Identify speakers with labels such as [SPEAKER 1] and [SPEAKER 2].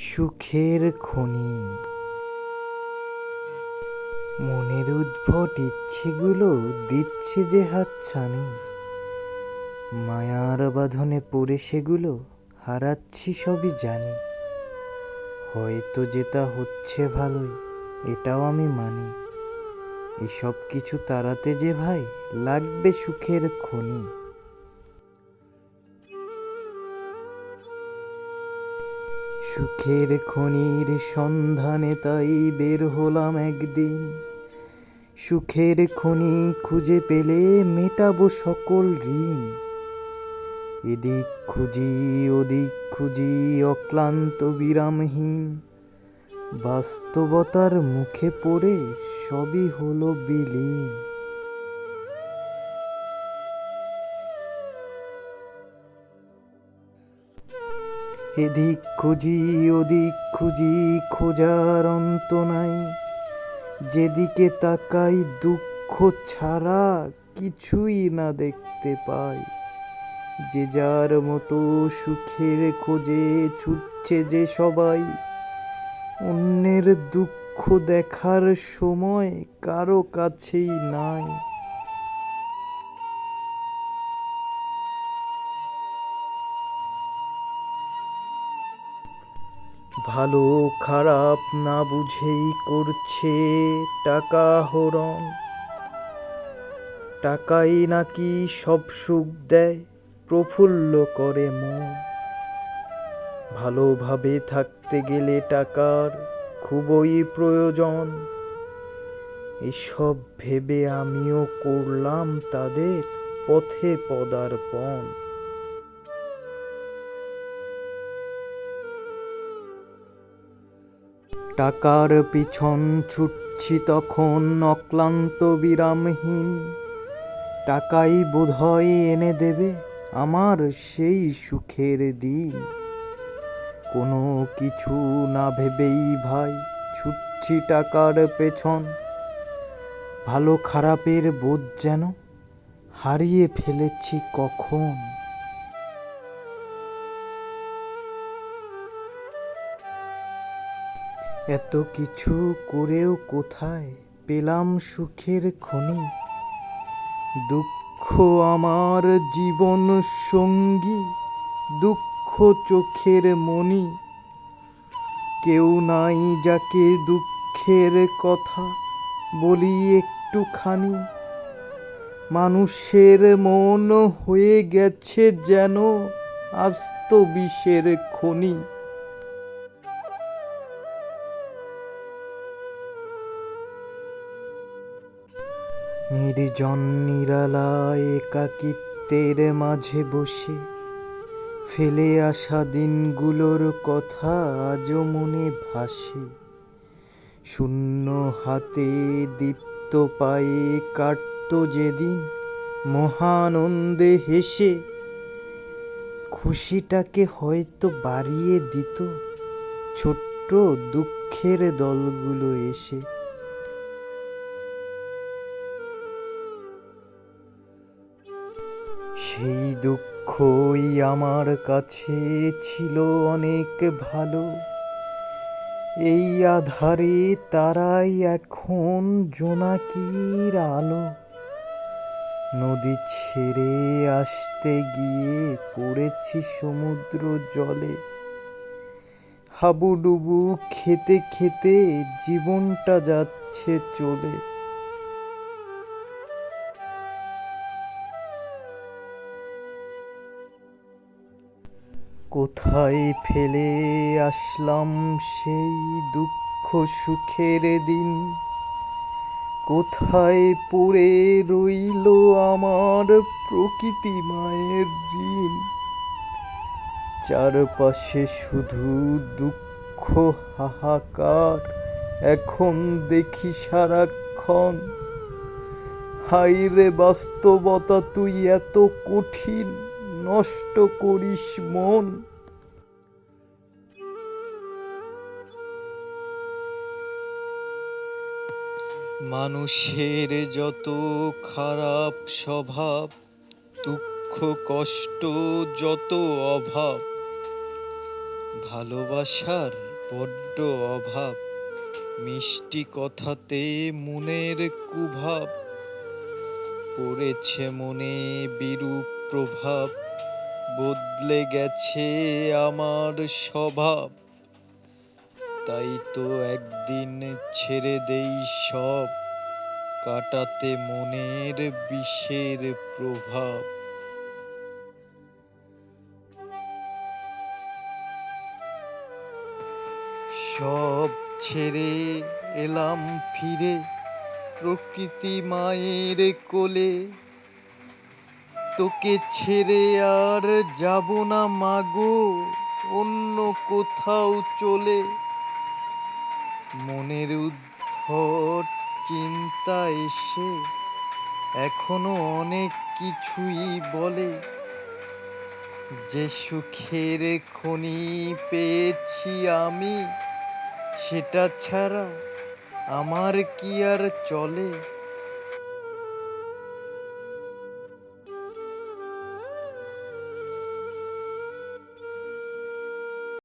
[SPEAKER 1] সুখের খনি। মনের উদ্ভট ইচ্ছেগুলো দিচ্ছে যে হাতছানি। মায়ার বাঁধনে পড়ে সেগুলো হারাচ্ছি সবই জানি। হয়তো যেটা হচ্ছে ভালোই, এটাও আমি মানি। এসব কিছু তাড়াতে যে ভাই, লাগবে সুখের খনি। সুখের খনির সন্ধানে তাই বের হলাম একদিন। সুখের খনি খুঁজে পেলে মেটাবো সকল ঋণ। এদিক খুঁজি, ওদিক খুঁজি, অক্লান্ত বিরামহীন। বাস্তবতার মুখে পড়ে সবই হলো বিলীন। এদিক খুঁজি, ওদিক খুঁজি, খোঁজার অন্ত নাই। যেদিকে তাকাই, দুঃখ ছাড়া কিছুই না দেখতে পাই। যে যার মতো সুখের খোঁজে ছুটছে যে সবাই, অন্যের দুঃখ দেখার সময় কারও কাছেই নাই। ভালো খারাপ না বুঝেই করছে টাকা হরণ। টাকাই নাকি সব সুখ দেয়, প্রফুল্ল করে মন। ভালোভাবে থাকতে গেলে টাকার খুবই প্রয়োজন। এসব ভেবে আমিও করলাম তাদের পথে পদার্পণ। টাকার পিছন ছুটছি তখন অক্লান্ত বিরামহীন। টাকাই বোধহয় এনে দেবে আমার সেই সুখের দিন। কোনো কিছু না ভেবেই ভাই ছুটছি টাকার পেছন। ভালো খারাপের বোধ যেন হারিয়ে ফেলেছি কখন? এত কিছু করেও কোথায় পেলাম সুখের খনি? দুঃখ আমার জীবন সঙ্গী, দুঃখ চোখের মনি। কেউ নাই যাকে দুঃখের কথা বলি একটুখানি। মানুষের মন হয়ে গেছে যেন আস্ত বিষের খনি। নির্জন নিরালায় একাকিত্বের মাঝে বসে ফেলে আসা দিনগুলোর কথা আজও মনে ভাসে। শূন্য হাতে দীপ্ত পায়ে কাটত যেদিন মহানন্দে হেসে। খুশিটাকে হয়তো বাড়িয়ে দিত ছোট্ট দুঃখের দলগুলো এসে। সেই দুঃখই আমার কাছে ছিল অনেক ভালো। এই আধারে তারাই এখন জোনাকির আলো। নদী ছেড়ে আসতে গিয়ে পড়েছি সমুদ্র জলে। হাবুডুবু খেতে খেতে জীবনটা যাচ্ছে চলে। কোথায় ফেলে আসলাম সেই দুঃখ সুখের দিন? কোথায় পড়ে রইল আমার প্রকৃতি মায়ের ঋণ? চারপাশে শুধু দুঃখ, হাহাকার, এখন দেখি সারাক্ষণ। হাইরে বাস্তবতা তুই এত কঠিন। নষ্ট করিস মন। মানুষের যত খারাপ স্বভাব, দুঃখ, কষ্ট, যত অভাব, ভালোবাসার বড্ড অভাব, মিষ্টি কথাতে মনের কুভাব, পড়েছে মনে বিরূপ প্রভাব। বদলে গেছে আমার স্বভাব। তাই তো একদিন ছেড়ে দেই সব, কাটাতে মনের বিষের প্রভাব। সব ছেড়ে এলাম ফিরে প্রকৃতি মায়ের কোলে। তোকে ছেড়ে আর যাব না মাগো অন্য কোথাও চলে। মনের উদ্ভট চিন্তা এসে এখনও অনেক কিছুই বলে। যে সুখের খনি পেয়েছি আমি, সেটা ছাড়া আমার কি আর চলে?